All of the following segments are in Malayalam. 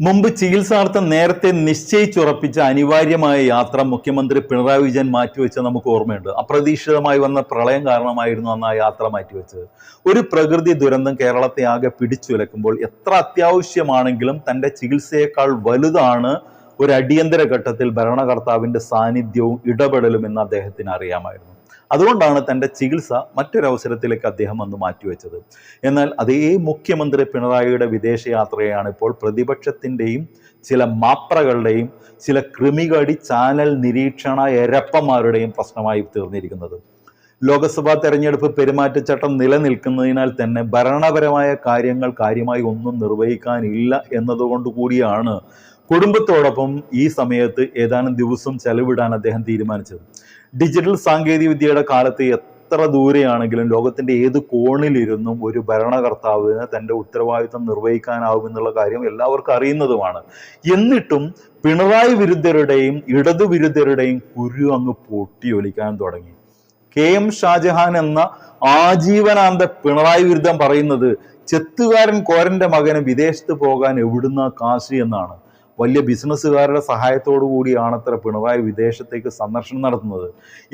മുമ്പ് ചികിത്സാർത്ഥം നേരത്തെ നിശ്ചയിച്ചുറപ്പിച്ച അനിവാര്യമായ യാത്ര മുഖ്യമന്ത്രി പിണറായി വിജയൻ മാറ്റിവെച്ച നമുക്ക് ഓർമ്മയുണ്ട്. അപ്രതീക്ഷിതമായി വന്ന പ്രളയം കാരണമായിരുന്നു അന്ന് ആ യാത്ര മാറ്റിവെച്ചത്. ഒരു പ്രകൃതി ദുരന്തം കേരളത്തെ ആകെ പിടിച്ചുലക്കുമ്പോൾ എത്ര അത്യാവശ്യമാണെങ്കിലും തന്റെ ചികിത്സയേക്കാൾ വലുതാണ് ഒരു അടിയന്തര ഘട്ടത്തിൽ ഭരണകർത്താവിന്റെ സാന്നിധ്യവും ഇടപെടലും എന്ന് അദ്ദേഹത്തിന് അറിയാമായിരുന്നു. അതുകൊണ്ടാണ് തന്റെ ചികിത്സ മറ്റൊരവസരത്തിലേക്ക് അദ്ദേഹം അന്ന് മാറ്റിവെച്ചത്. എന്നാൽ അതേ മുഖ്യമന്ത്രി പിണറായിയുടെ വിദേശയാത്രയാണ് ഇപ്പോൾ പ്രതിപക്ഷത്തിന്റെയും ചില മാപ്രകളുടെയും ചില കൃമികടി ചാനൽ നിരീക്ഷണ എരപ്പന്മാരുടെയും പ്രശ്നമായി തീർന്നിരിക്കുന്നത്. ലോക്സഭാ തെരഞ്ഞെടുപ്പ് പെരുമാറ്റച്ചട്ടം നിലനിൽക്കുന്നതിനാൽ തന്നെ ഭരണപരമായ കാര്യങ്ങൾ കാര്യമായി ഒന്നും നിർവഹിക്കാനില്ല എന്നതുകൊണ്ട് കൂടിയാണ് കുടുംബത്തോടൊപ്പം ഈ സമയത്ത് ഏതാനും ദിവസം ചെലവിടാൻ അദ്ദേഹം തീരുമാനിച്ചത്. ഡിജിറ്റൽ സാങ്കേതിക വിദ്യയുടെ കാലത്ത് എത്ര ദൂരെയാണെങ്കിലും ലോകത്തിന്റെ ഏത് കോണിലിരുന്നും ഒരു ഭരണകർത്താവിന് തന്റെ ഉത്തരവാദിത്തം നിർവഹിക്കാനാവുമെന്നുള്ള കാര്യം എല്ലാവർക്കും അറിയുന്നതുമാണ്. എന്നിട്ടും പിണറായി വിരുദ്ധരുടെയും ഇടതു വിരുദ്ധരുടെയും കുരു അങ്ങ് പൊട്ടിയൊലിക്കാൻ തുടങ്ങി. കെ എം ഷാജഹാൻ എന്ന ആജീവനാന്ത പിണറായി വിരുദ്ധം പറയുന്നത് ചെത്തുകാരൻ കോരന്റെ മകന് വിദേശത്ത് പോകാൻ എവിടുന്ന കാശ് എന്നാണ്. വലിയ ബിസിനസ്സുകാരുടെ സഹായത്തോടു കൂടിയാണ് അത്ര പിണറായി വിദേശത്തേക്ക് സന്ദർശനം നടത്തുന്നത്.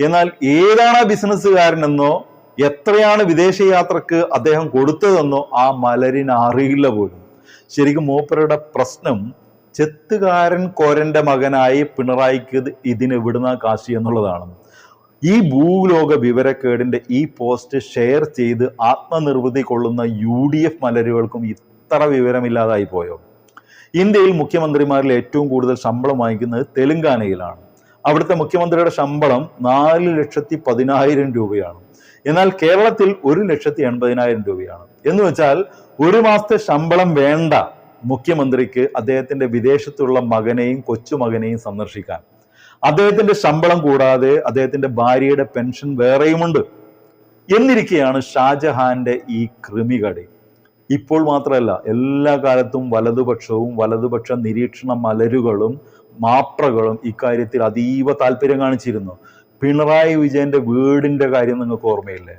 എന്നാൽ ഏതാണ് ആ ബിസിനസ്സുകാരനെന്നോ എത്രയാണ് വിദേശയാത്രക്ക് അദ്ദേഹം കൊടുത്തതെന്നോ ആ മലരിന് അറിയില്ല പോലും. ശരിക്കും മൂപ്പരുടെ പ്രശ്നം ചെത്തുകാരൻ കോരന്റെ മകനായി പിണറായിക്ക് ഇത് ഇതിന് എവിടുന്ന കാശി എന്നുള്ളതാണ്. ഈ ഭൂലോക വിവരക്കേടിന്റെ ഈ പോസ്റ്റ് ഷെയർ ചെയ്ത് ആത്മനിർവൃതി കൊള്ളുന്ന യു ഡി എഫ് മലരുകൾക്കും ഇത്ര വിവരമില്ലാതായി പോയോ? ഇന്ത്യയിൽ മുഖ്യമന്ത്രിമാരിൽ ഏറ്റവും കൂടുതൽ ശമ്പളം വാങ്ങിക്കുന്നത് തെലുങ്കാനയിലാണ്. അവിടുത്തെ മുഖ്യമന്ത്രിയുടെ ശമ്പളം നാല് ലക്ഷത്തി പതിനായിരം രൂപയാണ്. എന്നാൽ കേരളത്തിൽ ഒരു ലക്ഷത്തി എൺപതിനായിരം രൂപയാണ്. എന്ന് വെച്ചാൽ ഒരു മാസത്തെ ശമ്പളം വേണ്ട മുഖ്യമന്ത്രിക്ക് അദ്ദേഹത്തിന്റെ വിദേശത്തുള്ള മകനെയും കൊച്ചുമകനെയും സന്ദർശിക്കാൻ. അദ്ദേഹത്തിന്റെ ശമ്പളം കൂടാതെ അദ്ദേഹത്തിന്റെ ഭാര്യയുടെ പെൻഷൻ വേറെയുമുണ്ട്. എന്നിരിക്കെയാണ് ഷാജഹാന്റെ ഈ കൃമികടി. ഇപ്പോൾ മാത്രമല്ല എല്ലാ കാലത്തും വലതുപക്ഷവും വലതുപക്ഷ നിരീക്ഷണ മലരുകളും മാപ്രകളും ഇക്കാര്യത്തിൽ അതീവ താല്പര്യം കാണിച്ചിരുന്നു. പിണറായി വിജയന്റെ വീടിന്റെ കാര്യം നിങ്ങൾക്ക് ഓർമ്മയില്ലേ?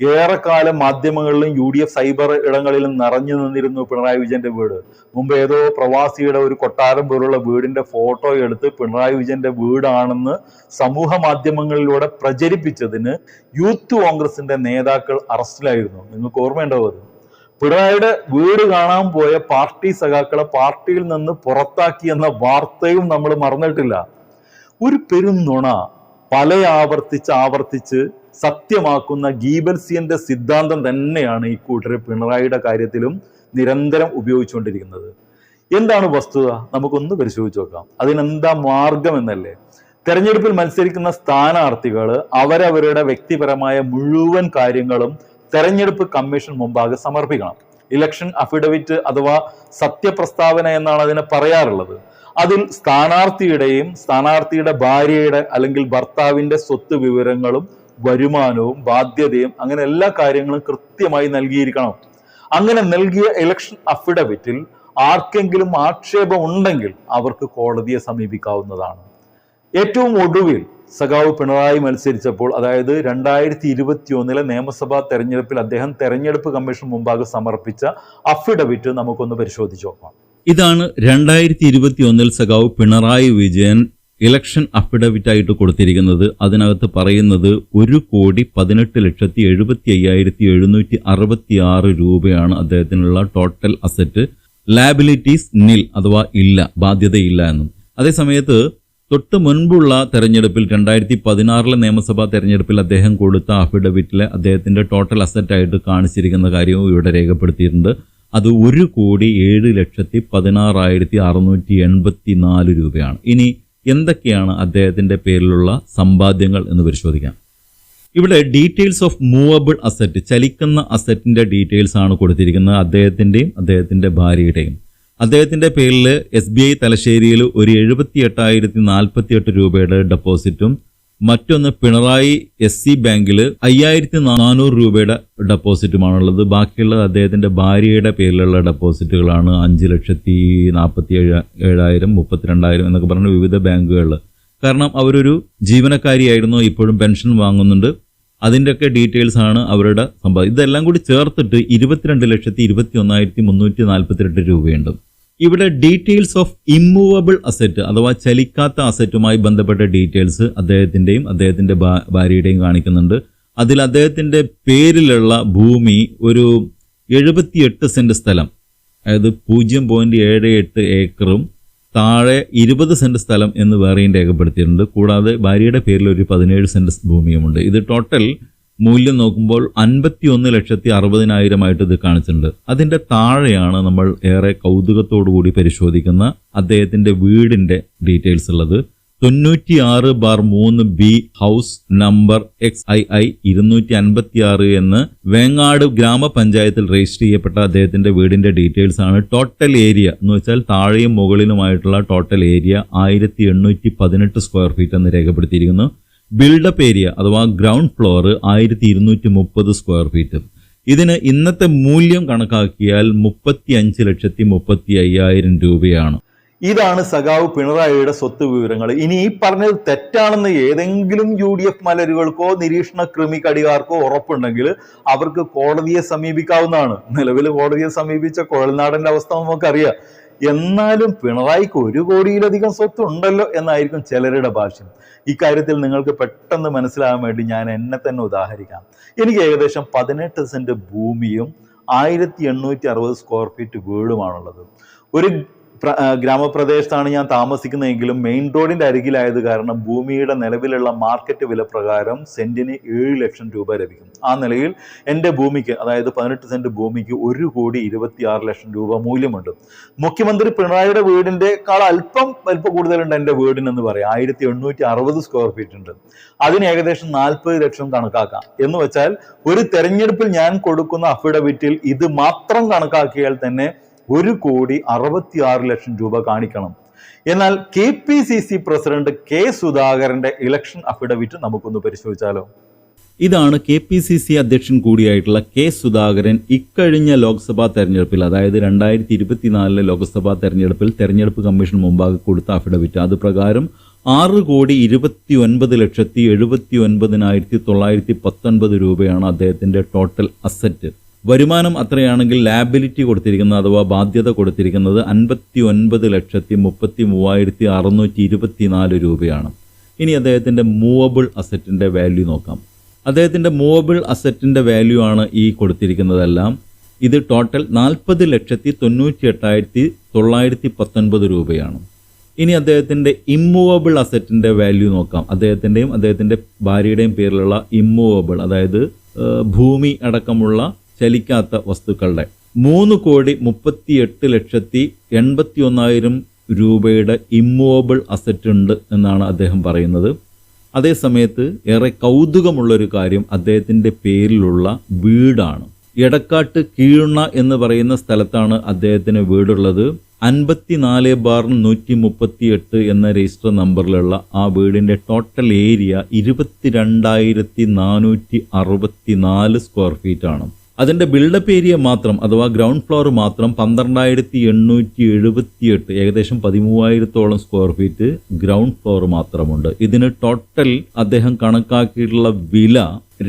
ഏറെക്കാലം മാധ്യമങ്ങളിലും യു ഡി എഫ് സൈബർ ഇടങ്ങളിലും നിറഞ്ഞു നിന്നിരുന്നു പിണറായി വിജയന്റെ വീട്. മുമ്പ് ഏതോ പ്രവാസിയുടെ ഒരു കൊട്ടാരം പോലുള്ള വീടിന്റെ ഫോട്ടോ എടുത്ത് പിണറായി വിജയന്റെ വീടാണെന്ന് സമൂഹ മാധ്യമങ്ങളിലൂടെ പ്രചരിപ്പിച്ചതിന് യൂത്ത് കോൺഗ്രസിന്റെ നേതാക്കൾ അറസ്റ്റിലായിരുന്നു. നിങ്ങൾക്ക് ഓർമ്മയുണ്ടാവും പിണറായിയുടെ വീട് കാണാൻ പോയ പാർട്ടി സഖാക്കളെ പാർട്ടിയിൽ നിന്ന് പുറത്താക്കി എന്ന വാർത്തയും നമ്മൾ മറന്നിട്ടില്ല. ഒരു പെരും നുണ പല ആവർത്തിച്ച് ആവർത്തിച്ച് സത്യമാക്കുന്ന ഗീബൽസിയന്റെ സിദ്ധാന്തം തന്നെയാണ് ഈ കൂട്ടർ പിണറായിയുടെ കാര്യത്തിലും നിരന്തരം ഉപയോഗിച്ചുകൊണ്ടിരിക്കുന്നത്. എന്താണ് വസ്തുത? നമുക്കൊന്ന് പരിശോധിച്ച് നോക്കാം. അതിനെന്താ മാർഗം എന്നല്ലേ? തെരഞ്ഞെടുപ്പിൽ മത്സരിക്കുന്ന സ്ഥാനാർത്ഥികൾ അവരവരുടെ വ്യക്തിപരമായ മുഴുവൻ കാര്യങ്ങളും തെരഞ്ഞെടുപ്പ് കമ്മീഷൻ മുമ്പാകെ സമർപ്പിക്കണം. ഇലക്ഷൻ അഫിഡവിറ്റ് അഥവാ സത്യപ്രസ്താവന എന്നാണ് അതിനെ പറയാറുള്ളത്. അതിൽ സ്ഥാനാർത്ഥിയുടെയും സ്ഥാനാർത്ഥിയുടെ ഭാര്യയുടെ അല്ലെങ്കിൽ ഭർത്താവിന്റെ സ്വത്ത് വിവരങ്ങളും വരുമാനവും ബാധ്യതയും അങ്ങനെ എല്ലാ കാര്യങ്ങളും കൃത്യമായി നൽകിയിരിക്കണം. അങ്ങനെ നൽകിയ ഇലക്ഷൻ അഫിഡവിറ്റിൽ ആർക്കെങ്കിലും ആക്ഷേപം ഉണ്ടെങ്കിൽ അവർക്ക് കോടതിയെ സമീപിക്കാവുന്നതാണ്. ഏറ്റവും ഒടുവിൽ സഖാവ് പിണറായി മത്സരിച്ചപ്പോൾ അതായത് രണ്ടായിരത്തി ഇരുപത്തി ഒന്നിലെ നിയമസഭാ തെരഞ്ഞെടുപ്പിൽ അദ്ദേഹം തെരഞ്ഞെടുപ്പ് കമ്മീഷൻ മുമ്പാകെ സമർപ്പിച്ച അഫിഡവിറ്റ് നമുക്കൊന്ന് പരിശോധിച്ച് നോക്കാം. ഇതാണ് രണ്ടായിരത്തി ഇരുപത്തി ഒന്നിൽ സഖാവ് പിണറായി വിജയൻ ഇലക്ഷൻ അഫിഡവിറ്റ് ആയിട്ട് കൊടുത്തിരിക്കുന്നത്. അതിനകത്ത് പറയുന്നത് ഒരു കോടി പതിനെട്ട് ലക്ഷത്തി എഴുപത്തി അയ്യായിരത്തി എഴുന്നൂറ്റി അറുപത്തി ആറ് രൂപയാണ് അദ്ദേഹത്തിനുള്ള ടോട്ടൽ അസറ്റ് ലാബിലിറ്റീസ് നിൽ അഥവാ ഇല്ല ബാധ്യതയില്ല എന്നും. അതേസമയത്ത് തൊട്ട് മുൻപുള്ള തെരഞ്ഞെടുപ്പിൽ രണ്ടായിരത്തി പതിനാറിലെ നിയമസഭാ തെരഞ്ഞെടുപ്പിൽ അദ്ദേഹം കൊടുത്ത അഫിഡവിറ്റിൽ അദ്ദേഹത്തിന്റെ ടോട്ടൽ അസറ്റായിട്ട് കാണിച്ചിരിക്കുന്ന കാര്യവും ഇവിടെ രേഖപ്പെടുത്തിയിട്ടുണ്ട്. അത് ഒരു കോടി ഏഴ് ലക്ഷത്തി പതിനാറായിരത്തി അറുന്നൂറ്റി എൺപത്തി നാല് രൂപയാണ്. ഇനി എന്തൊക്കെയാണ് അദ്ദേഹത്തിന്റെ പേരിലുള്ള സമ്പാദ്യങ്ങൾ എന്ന് പരിശോധിക്കാം. ഇവിടെ ഡീറ്റെയിൽസ് ഓഫ് മൂവബിൾ അസറ്റ് ചലിക്കുന്ന അസറ്റിന്റെ ഡീറ്റെയിൽസ് ആണ് കൊടുത്തിരിക്കുന്നത്. അദ്ദേഹത്തിന്റെയും അദ്ദേഹത്തിന്റെ ഭാര്യയുടെയും. അദ്ദേഹത്തിന്റെ പേരിൽ എസ് ബി ഐ തലശ്ശേരിയിൽ ഒരു എഴുപത്തി എട്ടായിരത്തി നാൽപ്പത്തി എട്ട് രൂപയുടെ ഡെപ്പോസിറ്റും മറ്റൊന്ന് പിണറായി എസ് സി ബാങ്കിൽ അയ്യായിരത്തി നാനൂറ് രൂപയുടെ ഡെപ്പോസിറ്റുമാണുള്ളത്. ബാക്കിയുള്ളത് അദ്ദേഹത്തിന്റെ ഭാര്യയുടെ പേരിലുള്ള ഡെപ്പോസിറ്റുകളാണ് അഞ്ച് ലക്ഷത്തി നാൽപ്പത്തി ഏഴ് ഏഴായിരം മുപ്പത്തിരണ്ടായിരം എന്നൊക്കെ പറഞ്ഞ വിവിധ ബാങ്കുകളിൽ കാരണം അവരൊരു ജീവനക്കാരിയായിരുന്നു ഇപ്പോഴും പെൻഷൻ വാങ്ങുന്നുണ്ട്. അതിന്റെയൊക്കെ ഡീറ്റെയിൽസ് ആണ് അവരുടെ സമ്പാദ്യം ഇതെല്ലാം കൂടി ചേർത്തിട്ട് ഇരുപത്തിരണ്ട് ലക്ഷത്തി ഇരുപത്തി ഒന്നായിരത്തി മുന്നൂറ്റി നാൽപ്പത്തിരണ്ട് രൂപയുണ്ട്. ഇവിടെ ഡീറ്റെയിൽസ് ഓഫ് ഇമ്മൂവബിൾ അസറ്റ് അഥവാ ചലിക്കാത്ത അസറ്റുമായി ബന്ധപ്പെട്ട ഡീറ്റെയിൽസ് അദ്ദേഹത്തിന്റെയും അദ്ദേഹത്തിന്റെ ഭാര്യയുടെയും കാണിക്കുന്നുണ്ട്. അതിൽ അദ്ദേഹത്തിന്റെ പേരിലുള്ള ഭൂമി ഒരു എഴുപത്തിയെട്ട് സെന്റ് സ്ഥലം. അതായത് പൂജ്യം പോയിന്റ് ഏഴ് എട്ട് ഏക്കറും താഴെ ഇരുപത് സെന്റ് സ്ഥലം എന്ന് വേറെയും രേഖപ്പെടുത്തിയിട്ടുണ്ട്. കൂടാതെ ഭാര്യയുടെ പേരിൽ ഒരു പതിനേഴ് സെന്റ് ഭൂമിയുമുണ്ട്. ഇത് ടോട്ടൽ മൂല്യം നോക്കുമ്പോൾ അൻപത്തി ഒന്ന് ലക്ഷത്തി അറുപതിനായിരമായിട്ട് ഇത് കാണിച്ചിട്ടുണ്ട്. അതിന്റെ താഴെയാണ് നമ്മൾ ഏറെ കൗതുകത്തോടു കൂടി പരിശോധിക്കുന്ന അദ്ദേഹത്തിന്റെ വീടിന്റെ ഡീറ്റെയിൽസ് ഉള്ളത്. തൊണ്ണൂറ്റി ആറ് ബാർ മൂന്ന് B house number X I I ഇരുന്നൂറ്റി അൻപത്തി ആറ് എന്ന് വേങ്ങാട് ഗ്രാമപഞ്ചായത്തിൽ രജിസ്റ്റർ ചെയ്യപ്പെട്ട അദ്ദേഹത്തിന്റെ വീടിന്റെ ഡീറ്റെയിൽസ് ആണ്. ടോട്ടൽ ഏരിയ എന്ന് വെച്ചാൽ താഴെയും മുകളിലുമായിട്ടുള്ള ടോട്ടൽ ഏരിയ ആയിരത്തി എണ്ണൂറ്റി പതിനെട്ട് സ്ക്വയർ ഫീറ്റ് എന്ന് രേഖപ്പെടുത്തിയിരിക്കുന്നു. ബിൽഡപ്പ് ഏരിയ അഥവാ ഗ്രൗണ്ട് ഫ്ലോർ ആയിരത്തി ഇരുന്നൂറ്റി മുപ്പത് സ്ക്വയർ ഫീറ്റ്. ഇതിന് ഇന്നത്തെ മൂല്യം കണക്കാക്കിയാൽ മുപ്പത്തി അഞ്ച് ലക്ഷത്തി മുപ്പത്തി അയ്യായിരം രൂപയാണ്. ഇതാണ് സഖാവ് പിണറായിയുടെ സ്വത്ത് വിവരങ്ങൾ. ഇനി ഈ പറഞ്ഞത് തെറ്റാണെന്ന് ഏതെങ്കിലും യു ഡി എഫ് മലരുകൾക്കോ നിരീക്ഷണ ക്രിമികടികാർക്കോ ഉറപ്പുണ്ടെങ്കിൽ അവർക്ക് കോടതിയെ സമീപിക്കാവുന്നതാണ്. നിലവിൽ കോടതിയെ സമീപിച്ച കുഴൽനാടന്റെ അവസ്ഥ നമുക്കറിയാം. എന്നാലും പിണറായിക്ക് ഒരു കോടിയിലധികം സ്വത്ത് ഉണ്ടല്ലോ എന്നായിരിക്കും ചിലരുടെ ഭാഷ്യം. ഇക്കാര്യത്തിൽ നിങ്ങൾക്ക് പെട്ടെന്ന് മനസ്സിലാകാൻ വേണ്ടി ഞാൻ എന്നെ തന്നെ ഉദാഹരിക്കാം. എനിക്ക് ഏകദേശം പതിനെട്ട് സെന്റ് ഭൂമിയും ആയിരത്തി എണ്ണൂറ്റി അറുപത് സ്ക്വയർ ഫീറ്റ് വീടുമാണുള്ളത്. ഒരു ഗ്രാമപ്രദേശത്താണ് ഞാൻ താമസിക്കുന്നതെങ്കിലും മെയിൻ റോഡിന്റെ അരികിലായത് കാരണം ഭൂമിയുടെ നിലവിലുള്ള മാർക്കറ്റ് വില പ്രകാരം സെന്റിന് ഏഴ് ലക്ഷം രൂപ ലഭിക്കും. ആ നിലയിൽ എന്റെ ഭൂമിക്ക് അതായത് പതിനെട്ട് സെന്റ് ഭൂമിക്ക് ഒരു കോടി ഇരുപത്തി ആറ് ലക്ഷം രൂപ മൂല്യമുണ്ട്. മുഖ്യമന്ത്രി പിണറായിയുടെ വീടിന്റെക്കാൾ അല്പം വലിപ്പം കൂടുതലുണ്ട് എന്റെ വീടിനെന്ന് പറയാം. ആയിരത്തി എണ്ണൂറ്റി അറുപത് സ്ക്വയർ ഫീറ്റ് ഉണ്ട്. അതിന് ഏകദേശം നാൽപ്പത് ലക്ഷം കണക്കാക്കാം. എന്ന് വെച്ചാൽ ഒരു തെരഞ്ഞെടുപ്പിൽ ഞാൻ കൊടുക്കുന്ന അഫിഡവിറ്റിൽ ഇത് മാത്രം കണക്കാക്കിയാൽ തന്നെ ഒരു കോടി അറുപത്തിയാറ് ലക്ഷം രൂപ കാണിക്കണം. എന്നാൽ K P C C president K സുധാകരന്റെ ഇലക്ഷൻ അഫിഡവിറ്റ് നമുക്കൊന്ന് പരിശോധിച്ചാലോ? ഇതാണ് കെ പി സി സി അധ്യക്ഷൻ കൂടിയായിട്ടുള്ള കെ സുധാകരൻ ഇക്കഴിഞ്ഞ ലോക്സഭാ തെരഞ്ഞെടുപ്പിൽ അതായത് രണ്ടായിരത്തി ഇരുപത്തിനാലിലെ ലോക്സഭാ തെരഞ്ഞെടുപ്പിൽ തെരഞ്ഞെടുപ്പ് കമ്മീഷൻ മുമ്പാകെ കൊടുത്ത അഫിഡവിറ്റ് അത് പ്രകാരം ആറ് കോടി ഇരുപത്തി ഒൻപത് ലക്ഷത്തി എഴുപത്തി ഒൻപതിനായിരത്തി തൊള്ളായിരത്തി പത്തൊൻപത് രൂപയാണ് അദ്ദേഹത്തിന്റെ ടോട്ടൽ അസറ്റ് വരുമാനം അത്രയാണെങ്കിൽ ലാബിലിറ്റി കൊടുത്തിരിക്കുന്നത് അഥവാ ബാധ്യത കൊടുത്തിരിക്കുന്നത് അൻപത്തി ഒൻപത് ലക്ഷത്തി മുപ്പത്തി മൂവായിരത്തി അറുന്നൂറ്റി ഇരുപത്തിനാല് രൂപയാണ്. ഇനി അദ്ദേഹത്തിന്റെ മൂവബിൾ അസറ്റിന്റെ വാല്യൂ നോക്കാം. അദ്ദേഹത്തിന്റെ മൂവബിൾ അസറ്റിന്റെ വാല്യൂ ആണ് ഈ കൊടുത്തിരിക്കുന്നതെല്ലാം. ഇത് ടോട്ടൽ നാൽപ്പത് ലക്ഷത്തി തൊണ്ണൂറ്റി എട്ടായിരത്തി തൊള്ളായിരത്തി പത്തൊൻപത് രൂപയാണ്. ഇനി അദ്ദേഹത്തിന്റെ ഇമ്മൂവബിൾ അസറ്റിന്റെ വാല്യൂ നോക്കാം. അദ്ദേഹത്തിന്റെയും അദ്ദേഹത്തിന്റെ ഭാര്യയുടെയും പേരിലുള്ള ഇമ്മൂവബിൾ അതായത് ഭൂമി അടക്കമുള്ള ചലിക്കാത്ത വസ്തുക്കളുടെ മൂന്ന് കോടി മുപ്പത്തി എട്ട് ലക്ഷത്തി എൺപത്തി ഒന്നായിരം രൂപയുടെ ഇമ്മൂവബിൾ അസറ്റ് ഉണ്ട് എന്നാണ് അദ്ദേഹം പറയുന്നത്. അതേസമയത്ത് ഏറെ കൗതുകമുള്ളൊരു കാര്യം അദ്ദേഹത്തിന്റെ പേരിലുള്ള വീടാണ്. എടക്കാട്ട് കീഴ്ണ എന്ന് പറയുന്ന സ്ഥലത്താണ് അദ്ദേഹത്തിന് വീടുള്ളത്. അൻപത്തിനാല് ബാർ നൂറ്റി മുപ്പത്തി എട്ട് എന്ന രജിസ്റ്റർ നമ്പറിലുള്ള ആ വീടിന്റെ ടോട്ടൽ ഏരിയ ഇരുപത്തിരണ്ടായിരത്തി നാനൂറ്റി അറുപത്തി നാല് സ്ക്വയർ ഫീറ്റാണ് അതിന്റെ ബിൽഡപ്പ് ഏരിയ മാത്രം അഥവാ ഗ്രൗണ്ട് ഫ്ലോർ മാത്രം പന്ത്രണ്ടായിരത്തി എണ്ണൂറ്റി എഴുപത്തി എട്ട് ഏകദേശം പതിമൂവായിരത്തോളം സ്ക്വയർ ഫീറ്റ് ഗ്രൗണ്ട് ഫ്ലോർ മാത്രമുണ്ട്. ഇതിന് ടോട്ടൽ അദ്ദേഹം കണക്കാക്കിയിട്ടുള്ള വില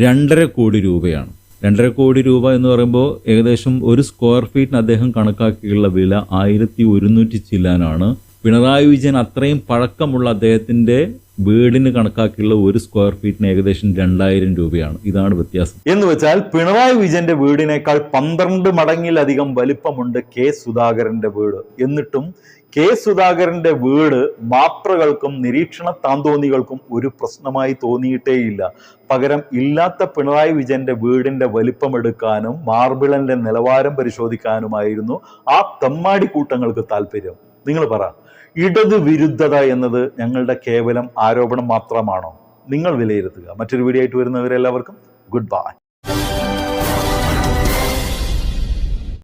രണ്ടര കോടി രൂപയാണ്. രണ്ടര കോടി രൂപ എന്ന് പറയുമ്പോൾ ഏകദേശം ഒരു സ്ക്വയർ ഫീറ്റിന് അദ്ദേഹം കണക്കാക്കിയുള്ള വില ആയിരത്തി ഒരുന്നൂറ്റി ചില്ലാനാണ്. പിണറായി വിജയൻ അത്രയും പഴക്കമുള്ള അദ്ദേഹത്തിന്റെ വീടിന് കണക്കാക്കിയുള്ള ഒരു സ്ക്വയർ ഫീറ്റിന് ഏകദേശം രണ്ടായിരം രൂപയാണ്. ഇതാണ് വ്യത്യാസം. എന്ന് വെച്ചാൽ പിണറായി വിജയന്റെ വീടിനേക്കാൾ പന്ത്രണ്ട് മടങ്ങിലധികം വലിപ്പമുണ്ട് കെ സുധാകരന്റെ വീട്. എന്നിട്ടും കെ സുധാകരന്റെ വീട് മാപ്രകൾക്കും നിരീക്ഷണ താന്തോന്നികൾക്കും ഒരു പ്രശ്നമായി തോന്നിയിട്ടേയില്ല. പകരം ഇല്ലാത്ത പിണറായി വിജയന്റെ വീടിന്റെ വലിപ്പമെടുക്കാനും മാർബിളന്റെ നിലവാരം പരിശോധിക്കാനുമായിരുന്നു ആ തെമ്മാടി കൂട്ടങ്ങൾക്ക് താല്പര്യം നിങ്ങൾ പറ. ഇടതു വിരുദ്ധത എന്നത് ഞങ്ങളുടെ കേവലം ആരോപണം മാത്രമാണോ? നിങ്ങൾ വിലയിരുത്തുക. മറ്റൊരു വീഡിയോ ആയിട്ട് വരുന്നവരെല്ലാവർക്കും ഗുഡ് ബൈ